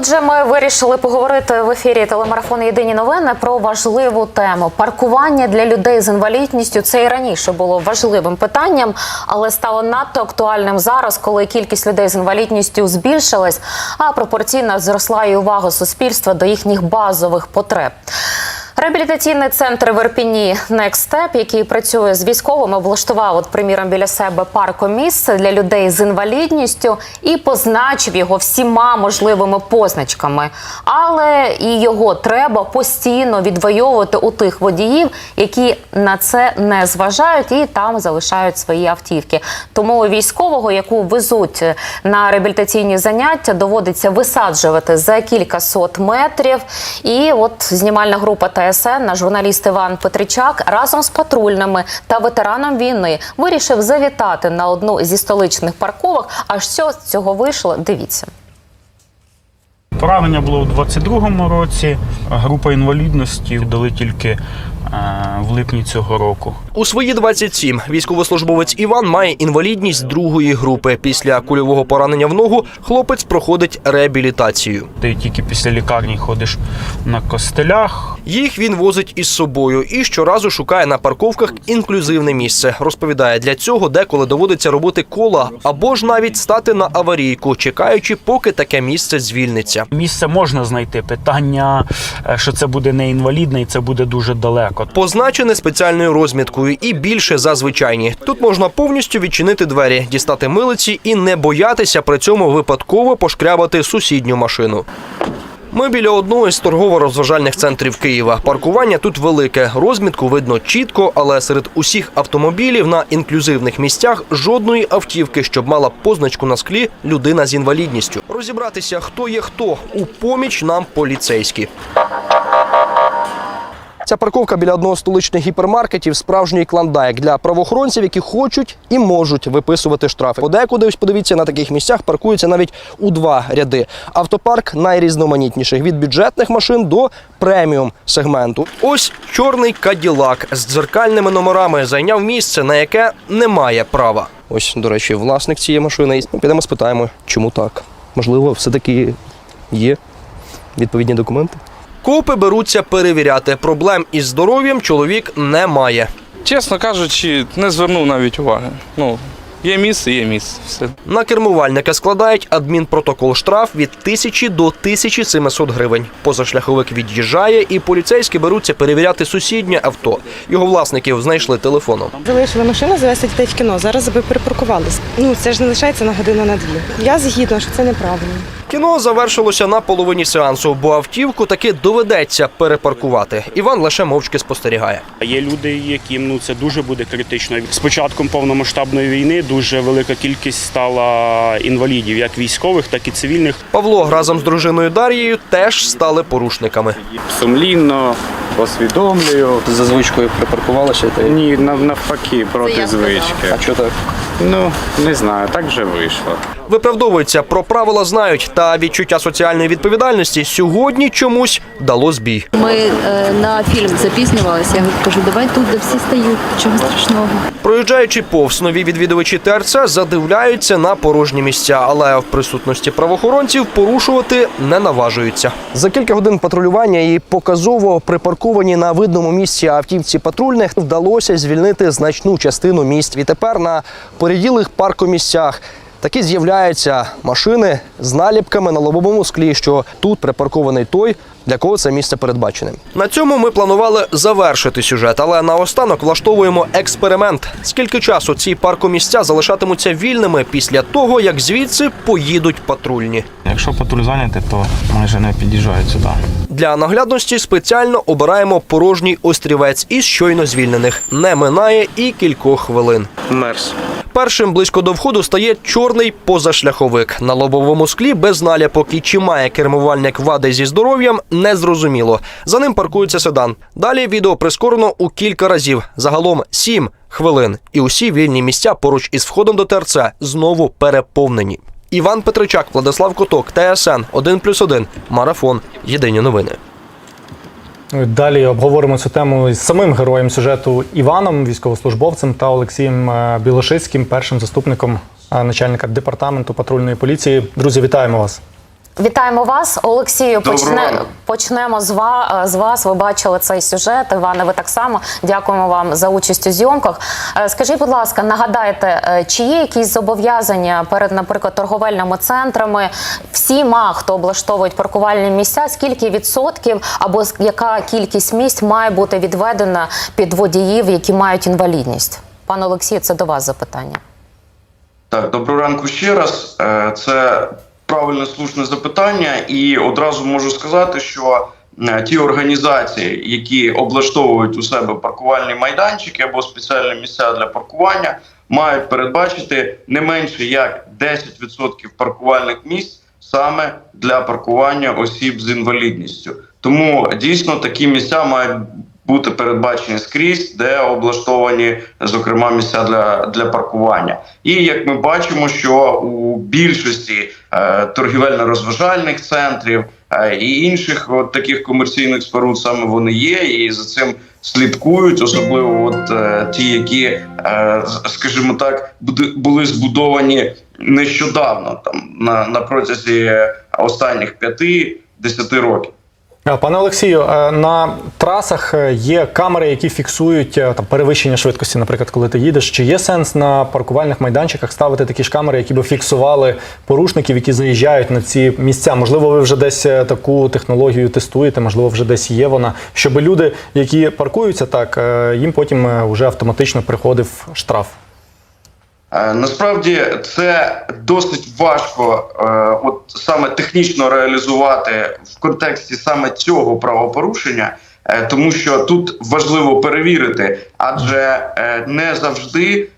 Отже, ми вирішили поговорити в ефірі телемарафону Єдині новини про важливу тему. Паркування для людей з інвалідністю це і раніше було важливим питанням, але стало надто актуальним зараз, коли кількість людей з інвалідністю збільшилась, а пропорційно зросла і увага суспільства до їхніх базових потреб. Реабілітаційний центр в Ірпіні Step, який працює з військовими, облаштував от, приміром біля себе паркомісце для людей з інвалідністю і позначив його всіма можливими позначками. Але і його треба постійно відвоювати у тих водіїв, які на це не зважають і там залишають свої автівки. Тому військового, яку везуть на реабілітаційні заняття, доводиться висаджувати за кілька сот метрів. І от знімальна група ТСН, наш журналіст Іван Петричак разом з патрульними та ветераном війни вирішив завітати на одну зі столичних парковок. А що з цього вийшло? Дивіться. Поранення було у 22-му році. Група інвалідності дали тільки в липні цього року. У свої 27 військовослужбовець Іван має інвалідність другої групи. Після кульового поранення в ногу хлопець проходить реабілітацію. Ти тільки після лікарні ходиш на костелях. Їх він возить із собою і щоразу шукає на парковках інклюзивне місце. Розповідає, для цього деколи доводиться робити кола або ж навіть стати на аварійку, чекаючи, поки таке місце звільниться. Місце можна знайти. Питання, е, що це буде не інвалідне, і це буде дуже далеко. Позначене спеціальною розміткою і більше за звичайні. Тут можна повністю відчинити двері, дістати милиці і не боятися при цьому випадково пошкрябати сусідню машину. Ми біля одного з торгово-розважальних центрів Києва. Паркування тут велике. Розмітку видно чітко, але серед усіх автомобілів на інклюзивних місцях жодної автівки, щоб мала позначку на склі людина з інвалідністю. Розібратися, хто є хто, у поміч нам поліцейські. Ця парковка біля одного з столичних гіпермаркетів справжній клондайк для правоохоронців, які хочуть і можуть виписувати штрафи. Подекуди, ось подивіться, на таких місцях паркуються навіть у два ряди. Автопарк найрізноманітніших від бюджетних машин до преміум сегменту. Ось чорний каділак з дзеркальними номерами зайняв місце, на яке немає права. Ось, до речі, власник цієї машини. Ну, Підемо спитаємо, чому так. Можливо, все-таки є відповідні документи. Копи беруться перевіряти. Проблем із здоров'ям чоловік не має. Чесно кажучи, не звернув навіть уваги. Ну, є місце, є місце. Все. На кермувальника складають адмінпротокол штраф від 1000 до 1700 гривень. Позашляховик від'їжджає, і поліцейські беруться перевіряти сусіднє авто. Його власників знайшли телефоном. Залишили машину завести дітей в кіно. Зараз би припаркувались. Ну це ж не лишається на годину на дві. Я згідна, що це неправильно. Кіно завершилося на половині сеансу, бо автівку таки доведеться перепаркувати. Іван лише мовчки спостерігає. Є люди, яким ну це дуже буде критично. З початком повномасштабної війни дуже велика кількість стала інвалідів, як військових, так і цивільних. Павло разом з дружиною Дар'єю теж стали порушниками. сумлінно, посвідомлюю. За звичкою припаркувалися та Ні, навпаки, проти звички. що так? Ну, не знаю, так вже вийшло. Виправдовуються про правила знають, та відчуття соціальної відповідальності сьогодні чомусь дало збій. Ми е, на фільм запізнювалися. Я кажу, давай тут, де всі стають, чого страшного. Проїжджаючи повз нові відвідувачі ТРЦ, задивляються на порожні місця, але в присутності правоохоронців порушувати не наважуються. За кілька годин патрулювання і показово припарковані на видному місці автівці патрульних вдалося звільнити значну частину місць. І тепер на поріділих паркомісцях таки з'являються машини з наліпками на лобовому склі, що тут припаркований той, для кого це місце передбачене. На цьому ми планували завершити сюжет, але наостанок влаштовуємо експеримент. Скільки часу ці паркомісця залишатимуться вільними після того, як звідси поїдуть патрульні? Якщо патруль зайнятий, то майже не під'їжджають сюди. Для наглядності спеціально обираємо порожній острівець із щойно звільнених. Не минає і кількох хвилин. Мерс. Першим близько до входу стає чорний позашляховик. На лобовому склі без наліпок і чи має кермувальник вади зі здоров'ям, незрозуміло. За ним паркується седан. Далі відео прискорено у кілька разів. Загалом сім хвилин. І усі вільні місця поруч із входом до ТРЦ знову переповнені. Іван Петричак, Владислав Коток, ТСН 1+,1, Марафон. Єдині новини. Далі обговоримо цю тему із самим героєм сюжету Іваном, військовослужбовцем та Олексієм е, Білошицьким, першим заступником е, начальника департаменту патрульної поліції. Друзі, вітаємо вас. Вітаємо вас, Олексію. Почне, почнемо з, ва, з вас. Ви бачили цей сюжет. Іване, ви так само. Дякуємо вам за участь у зйомках. Е, Скажіть, будь ласка, нагадайте, е, чи є якісь зобов'язання перед, наприклад, торговельними центрами всіма, хто облаштовують паркувальні місця, скільки відсотків або яка кількість місць має бути відведена під водіїв, які мають інвалідність? Пане Олексію, це до вас запитання. Так, доброго ранку ще раз. Е, Це правильне слушне запитання, і одразу можу сказати, що е, ті організації, які облаштовують у себе паркувальні майданчики або спеціальні місця для паркування, мають передбачити не менше як 10% паркувальних місць саме для паркування осіб з інвалідністю. Тому дійсно такі місця мають бути передбачені скрізь, де облаштовані, зокрема, місця для, для паркування. І як ми бачимо, що у більшості торгівельно-розважальних центрів е, і інших от таких комерційних споруд саме вони є, і за цим слідкують, особливо от е, ті, які, е, скажімо так, були збудовані нещодавно, там на, на протязі останніх 5-10 років. Е, Пане Олексію, е, на трасах е, є камери, які фіксують там перевищення швидкості, наприклад, коли ти їдеш. Чи є сенс на паркувальних майданчиках ставити такі ж камери, які би фіксували порушників, які заїжджають на ці місця? Можливо, ви вже десь таку технологію тестуєте, можливо, вже десь є вона, щоб люди, які паркуються так, їм потім вже автоматично приходив штраф. Е, Насправді це досить важко, е, от саме технічно реалізувати в контексті саме цього правопорушення, е, тому що тут важливо перевірити, адже не завжди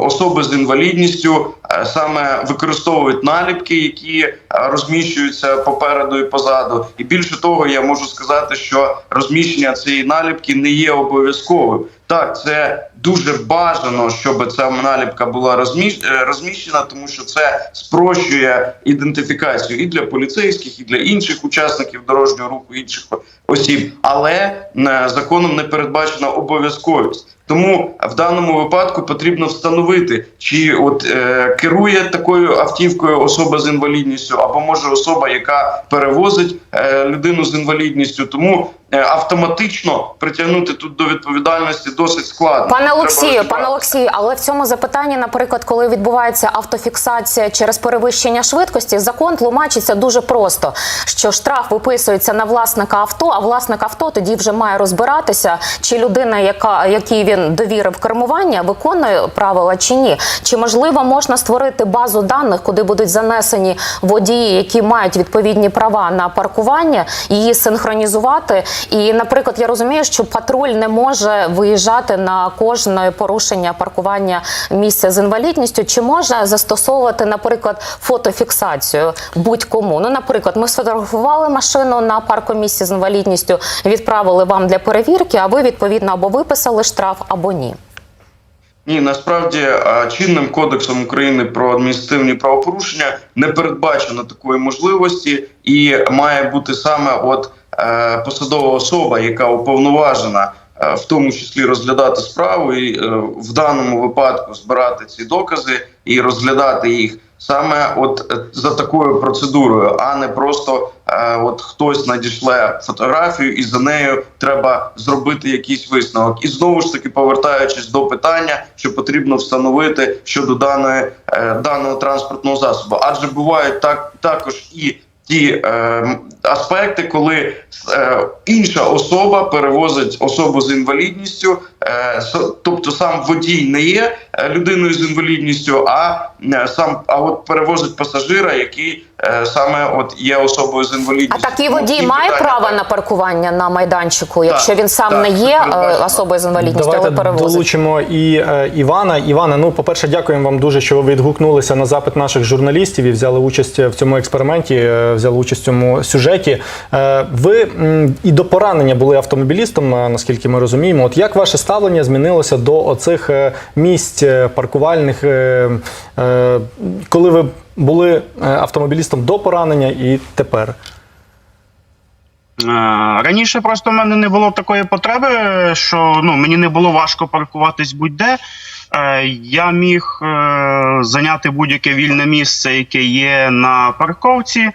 особи з інвалідністю саме використовують наліпки, які розміщуються попереду і позаду. І більше того, я можу сказати, що розміщення цієї наліпки не є обов'язковим. Так, це дуже бажано, щоб ця наліпка була е, розміщена, тому що це спрощує ідентифікацію і для поліцейських, і для інших учасників дорожнього руху, інших осіб. Але е, законом не передбачена обов'язковість. Тому в даному випадку потрібно встановити, чи от е, керує такою автівкою особа з інвалідністю, або може особа, яка перевозить е, людину з інвалідністю. Тому автоматично притягнути тут до відповідальності досить складно. Пане Олексію, пане Олексію, але в цьому запитанні, наприклад, коли відбувається автофіксація через перевищення швидкості, закон тлумачиться дуже просто, що штраф виписується на власника авто, а власник авто тоді вже має розбиратися, чи людина, яка якій він довірив кермування, виконує правила чи ні. Чи можливо можна створити базу даних, куди будуть занесені водії, які мають відповідні права на паркування, її синхронізувати. І, наприклад, я розумію, що патруль не може виїжджати на кожне порушення паркування місця з інвалідністю. Чи можна застосовувати, наприклад, фотофіксацію будь-кому? Ну, наприклад, ми сфотографували машину на паркомісці з інвалідністю, відправили вам для перевірки, а ви відповідно або виписали штраф, або ні. Ні, насправді чинним кодексом України про адміністративні правопорушення не передбачено такої можливості, і має бути саме от е, посадова особа, яка уповноважена. е, В тому числі розглядати справу і е, в даному випадку збирати ці докази і розглядати їх саме от е, за такою процедурою, а не просто е, от хтось надішле фотографію, і за нею треба зробити якийсь висновок. І знову ж таки, повертаючись до питання, що потрібно встановити щодо даної е, даного транспортного засобу, адже бувають так також і. Ті е, аспекти, коли е, інша особа перевозить особу з інвалідністю, тобто сам водій не є е, людиною з інвалідністю, а е, сам а от перевозить пасажира, який е, саме от є особою з А інвалідністю. такий Тому водій має питання право так. на паркування на майданчику, якщо він сам так, не є е, особою з інвалідністю, Давайте але перевозить. долучимо і е, Івана. Івана, ну, по-перше, дякуємо вам дуже, що ви відгукнулися на запит наших журналістів і взяли участь в цьому експерименті, е, взяли участь в цьому сюжеті. Е, ви м, і до поранення були автомобілістом, е, наскільки ми розуміємо. От як ваше ставлення змінилося до оцих е, місць е, паркувальних, е, коли ви були автомобілістом до поранення і тепер? Раніше просто в мене не було такої потреби, що ну, мені не було важко паркуватись будь-де. Я міг зайняти будь-яке вільне місце, яке є на парковці.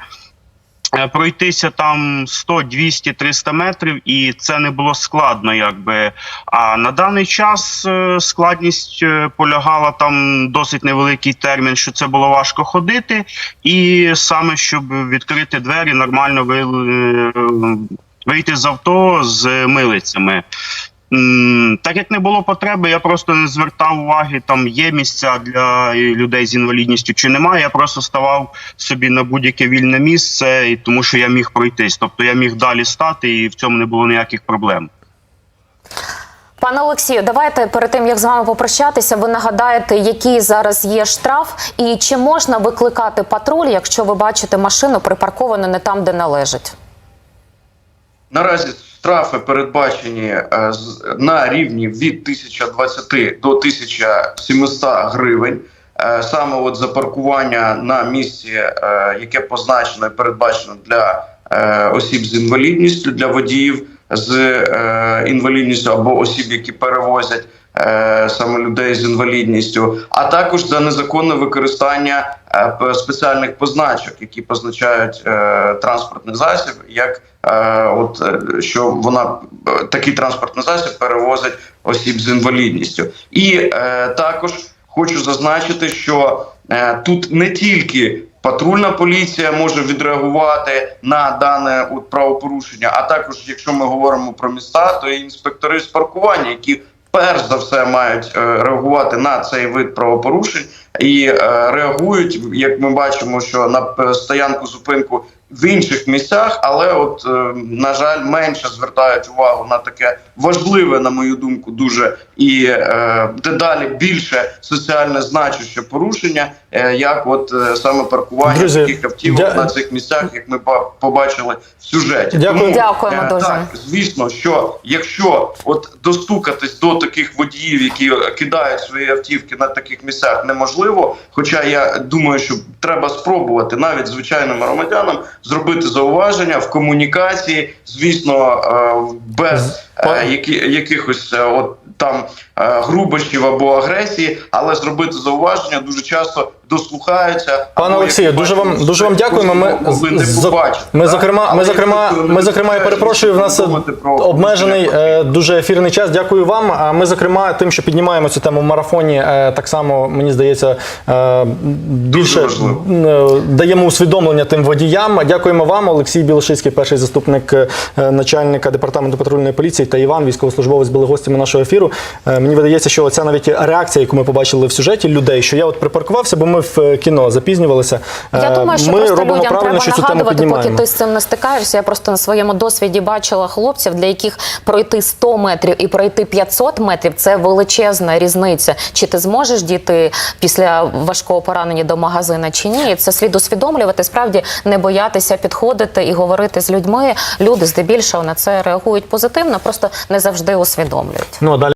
Е, пройтися там 100, 200, 300 метрів, і це не було складно, якби. А на даний час е, складність е, полягала там досить невеликий термін, що це було важко ходити, і саме щоб відкрити двері, нормально вийти з авто з милицями. Так як не було потреби, я просто не звертав уваги, там є місця для людей з інвалідністю чи немає. Я просто ставав собі на будь-яке вільне місце, і тому що я міг пройтись. Тобто я міг далі стати, і в цьому не було ніяких проблем. Пане Олексію, давайте перед тим як з вами попрощатися, ви нагадаєте, який зараз є штраф, і чи можна викликати патруль, якщо ви бачите машину припарковану не там, де належить. Наразі штрафи передбачені е, на рівні від 1020 до 1700 гривень. Е, Саме от за паркування на місці, е, яке позначено і передбачено для осіб з інвалідністю, для водіїв з інвалідністю або осіб, які перевозять саме людей з інвалідністю, а також за незаконне використання е, спеціальних позначок, які позначають е, транспортний засіб, як е, от е, що вона е, такий транспортний засіб перевозить осіб з інвалідністю, і е, також хочу зазначити, що е, тут не тільки патрульна поліція може відреагувати на дане от правопорушення, а також, якщо ми говоримо про міста, то і інспектори з паркування, які перш за все мають е, реагувати на цей вид правопорушень і е, реагують, як ми бачимо, що на стоянку зупинку в інших місцях, але от е, на жаль, менше звертають увагу на таке важливе, на мою думку, дуже і е, дедалі більше соціальне значуще порушення, е, як от е, саме паркування Друзі, таких автівок дя- на цих місцях, як ми побачили в сюжеті. Дякую. Дякуємо е, дуже. Так, звісно, що якщо от достукатись до таких водіїв, які кидають свої автівки на таких місцях, неможливо. Хоча я думаю, що треба спробувати навіть звичайним громадянам зробити зауваження в комунікації, звісно, е, без е, які, якихось е, от там грубощів або агресії, але зробити зауваження дуже часто дослухаються. Пане Олексію, дуже вам дуже вам дякуємо. Ми не ми зокрема, ми зокрема, ми зокрема, я перепрошую. В нас обмежений е, дуже ефірний час. Дякую вам. А ми, зокрема, тим, що піднімаємо цю тему в марафоні, е, так само мені здається е, більше даємо усвідомлення тим водіям. Дякуємо вам, Олексій Білошицький, перший заступник начальника департаменту патрульної поліції та Іван, військовослужбовець, були гостями нашого ефіру. Мені видається, що ця навіть реакція, яку ми побачили в сюжеті людей, що я от припаркувався, бо ми в кіно запізнювалися. Я Е, думаю, що ми просто робимо людям правильно, треба що цю тему нагадувати, поки ти з цим не стикаєшся. Я просто на своєму досвіді бачила хлопців, для яких пройти 100 метрів і пройти 500 метрів це величезна різниця. Чи ти зможеш дійти після важкого поранення до магазина чи ні? Це слід усвідомлювати. Справді не боятися підходити і говорити з людьми. Люди здебільшого на це реагують позитивно, просто не завжди усвідомлюють. Ну а далі.